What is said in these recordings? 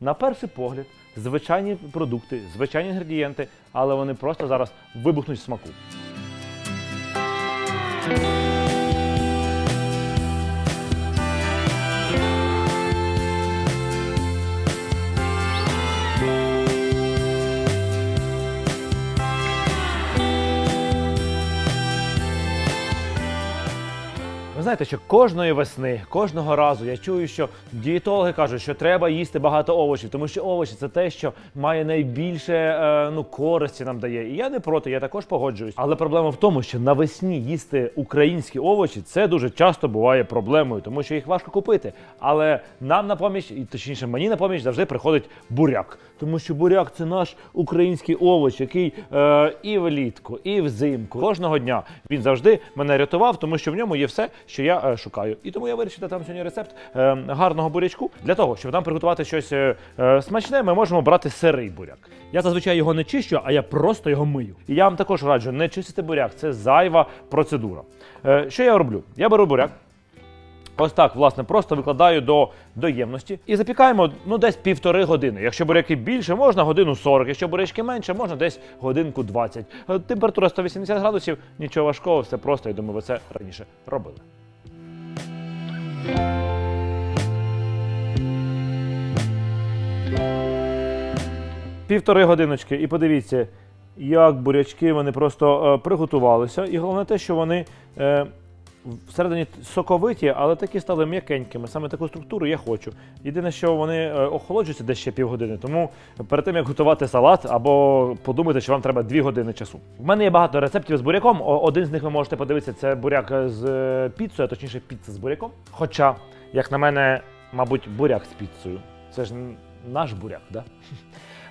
На перший погляд, звичайні продукти, звичайні інгредієнти, але вони просто зараз вибухнуть в смаку. Ви знаєте, що кожної весни, кожного разу я чую, що дієтологи кажуть, що треба їсти багато овочів, тому що овочі це те, що має найбільше е, ну, користі нам дає. І я не проти, я також погоджуюсь. Але проблема в тому, що навесні їсти українські овочі це дуже часто буває проблемою, тому що їх важко купити. Але нам на поміч, і точніше мені на поміч завжди приходить буряк. Тому що буряк це наш український овоч, який е, і влітку, і взимку кожного дня він завжди мене рятував, тому що в ньому є все, що я е, шукаю. І тому я вирішив дати там сьогодні рецепт е, гарного бурячку. Для того, щоб нам приготувати щось е, смачне, ми можемо брати сирий буряк. Я зазвичай його не чищу, а я просто його мию. І я вам також раджу не чистити буряк, це зайва процедура. Що я роблю? Я беру буряк. Ось так, власне, просто викладаю до, до ємності і запікаємо ну десь півтори години. Якщо буряки більше, можна годину 40, якщо бурячки менше, можна десь годинку 20. Е, Температура 180 градусів, нічого важкого, все просто. Я думаю, ви це раніше робили. Півтори годиночки, і подивіться, як бурячки вони просто е, приготувалися. І головне те, що вони е, всередині соковиті, але такі стали м'якенькими. Саме таку структуру я хочу. Єдине, що вони е, охолоджуються десь ще півгодини. Тому перед тим як готувати салат, або подумайте, що вам треба дві години часу. В мене є багато рецептів з буряком. Один з них ви можете подивитися. Це буряк з е, піцею, а точніше піца з буряком. Хоча, як на мене, мабуть, буряк з піцею. Це ж наш буряк, да?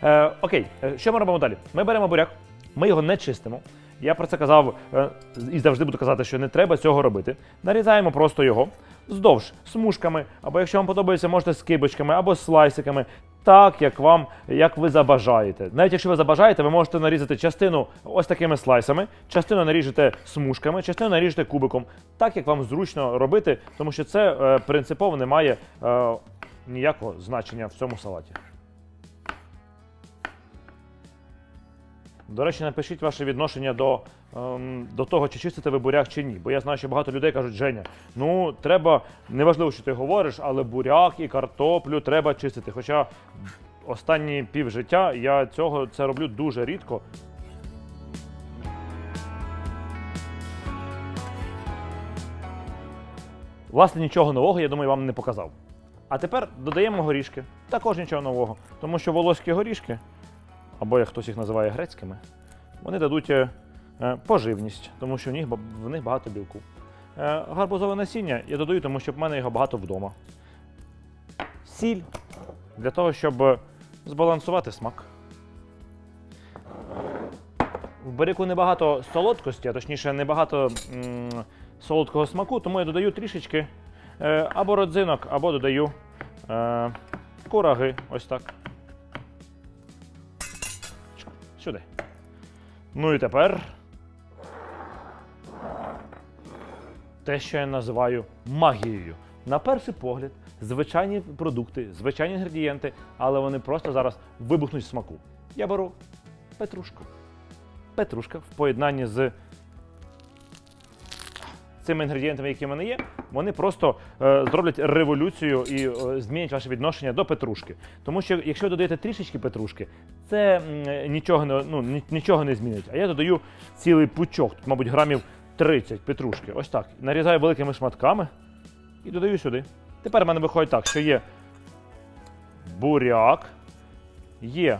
Е, окей, е, що ми робимо далі? Ми беремо буряк, ми його не чистимо. Я про це казав е, і завжди буду казати, що не треба цього робити. Нарізаємо просто його вздовж смужками, або якщо вам подобається, можете з кибочками або слайсиками, так як вам, як ви забажаєте. Навіть якщо ви забажаєте, ви можете нарізати частину ось такими слайсами, частину наріжете смужками, частину наріжете кубиком, так як вам зручно робити, тому що це е, принципово не має е, ніякого значення в цьому салаті. До речі, напишіть ваше відношення до, ем, до того, чи чистите ви буряк чи ні. Бо я знаю, що багато людей кажуть, Женя, ну треба, неважливо, що ти говориш, але буряк і картоплю треба чистити. Хоча останні пів життя я цього це роблю дуже рідко. Власне, нічого нового, я думаю, вам не показав. А тепер додаємо горішки. Також нічого нового. Тому що волоські горішки або як хтось їх називає грецькими, вони дадуть е, е, поживність, тому що в них, в них багато білку. Е, гарбузове насіння я додаю, тому що в мене його багато вдома. Сіль для того, щоб збалансувати смак. В буряку небагато солодкості, а точніше, небагато м, солодкого смаку, тому я додаю трішечки або родзинок, або додаю е, кураги. Ось так. Сюди. Ну і тепер. Те, що я називаю магією. На перший погляд, звичайні продукти, звичайні інгредієнти, але вони просто зараз вибухнуть в смаку. Я беру петрушку. Петрушка в поєднанні з цими інгредієнтами, які в мене є, вони просто е, зроблять революцію і е, змінять ваше відношення до петрушки. Тому що якщо ви додаєте трішечки петрушки, це нічого не ну, нічого не змінить. А я додаю цілий пучок, тут, мабуть, грамів 30 петрушки. Ось так. Нарізаю великими шматками і додаю сюди. Тепер в мене виходить так, що є буряк, є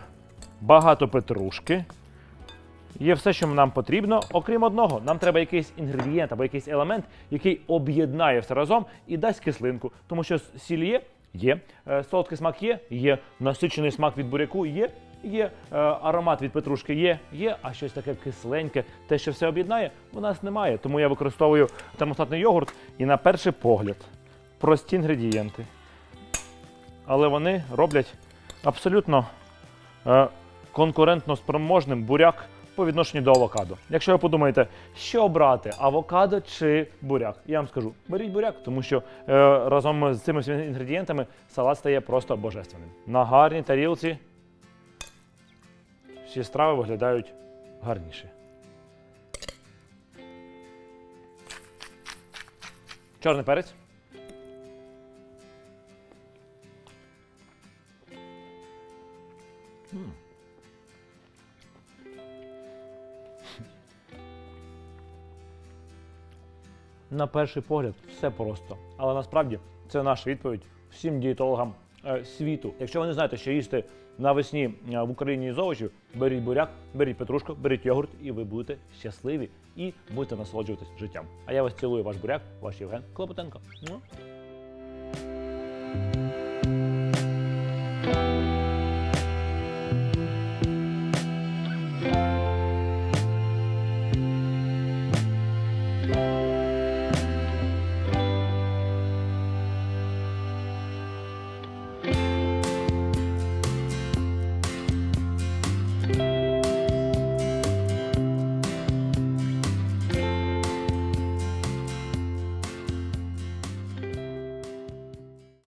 багато петрушки. Є все, що нам потрібно, окрім одного. Нам треба якийсь інгредієнт або якийсь елемент, який об'єднає все разом і дасть кислинку. Тому що сіль є, є, е, солодкий смак є, є, насичений смак від буряку є, є, е, аромат від петрушки є, є, а щось таке кисленьке, те, що все об'єднає, у нас немає. Тому я використовую термостатний йогурт і на перший погляд прості інгредієнти. Але вони роблять абсолютно е, конкурентно спроможним буряк по відношенню до авокадо. Якщо ви подумаєте, що обрати, авокадо чи буряк, я вам скажу, беріть буряк, тому що е, разом з цими інгредієнтами салат стає просто божественним. На гарній тарілці всі страви виглядають гарніше. Чорний перець. На перший погляд все просто. Але насправді це наша відповідь всім дієтологам світу. Якщо ви не знаєте, що їсти навесні е, в Україні з овочів, беріть буряк, беріть петрушку, беріть йогурт, і ви будете щасливі і будете насолоджуватись життям. А я вас цілую, ваш буряк, ваш Євген Клопотенко.